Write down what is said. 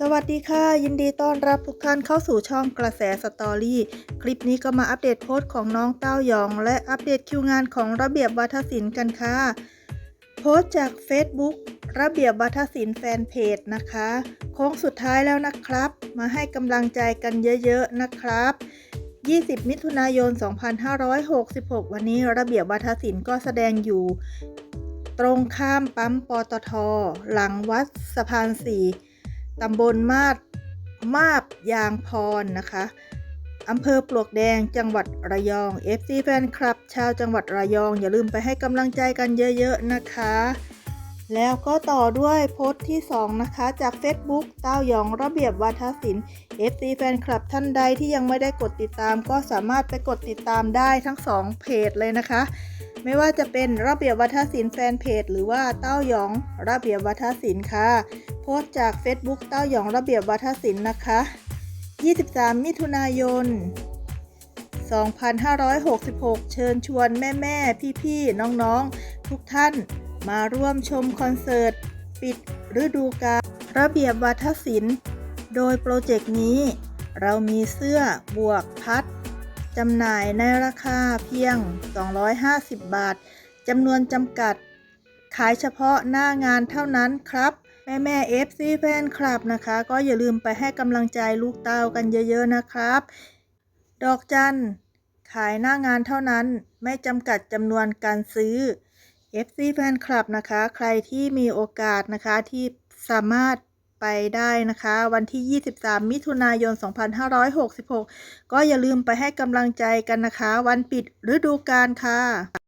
สวัสดีค่ะ ยินดีต้อนรับทุกท่านเข้าสู่ช่องกระแสสตอรี่ คลิปนี้ก็มาอัปเดตโพสต์ของน้องเต้ายอง และอัปเดตคิวงานของระเบียบวัฒศิลป์กันค่ะ โพสต์จาก Facebook ระเบียบวัฒศิลป์แฟนเพจนะคะโค้งสุดท้ายแล้วนะครับ มาให้กำลังใจกันเยอะๆนะครับ 20 มิถุนายน 2566 วันนี้ระเบียบวัฒศิลป์ก็แสดงอยู่ ตรงข้ามปั๊มปตท หลังวัดสะพานสี่ ตำบลมาดมาบยางพรนะคะอำเภอปลวกแดงจังหวัดระยอง FC แฟนคลับ ชาวจังหวัดระยอง อย่าลืมไปให้กำลังใจกันเยอะๆนะคะ แล้วก็ต่อด้วยโพสต์ที่ 2 นะคะ จาก Facebook เต้ายองระเบียบวาทศิลป์ FC แฟนคลับท่านใดที่ยังไม่ได้กดติดตาม ก็สามารถไปกดติดตามได้ทั้ง 2 เพจเลยนะคะ ไม่ว่าจะเป็นระเบียบวัฒนศิลป์แฟนเพจหรือว่าเต้ายองระเบียบวัฒนศิลป์ค่ะ พสต์จาก Facebook เต้าหยองระเบียบวัฒนศิลป์นะคะ 23 มิถุนายน 2566 เชิญชวนแม่แม่พี่พี่ๆน้องๆ ทุกท่านมาร่วมชมคอนเสิร์ต ปิดฤดูกาลระเบียบวัฒนศิลป์ โดยโปรเจกต์นี้ เรามีเสื้อบวกพัดจำหน่ายในราคาเพียง 250 บาทจำนวนจำกัด ขายเฉพาะหน้างานเท่านั้นครับ แม่แม่เอฟซีแฟนคลับนะคะ ก็อย่าลืมไปให้กำลังใจลูกเต้ากันเยอะๆนะครับ ดอกจันขายหน้างานเท่านั้นไม่จำกัดจำนวนการซื้อ FC แฟนคลับนะคะ ใครที่มีโอกาสนะคะที่สามารถไปได้นะคะ วันที่ 23 มิถุนายน 2566 ก็อย่าลืมไปให้กำลังใจกันนะคะ วันปิดฤดูกาลค่ะ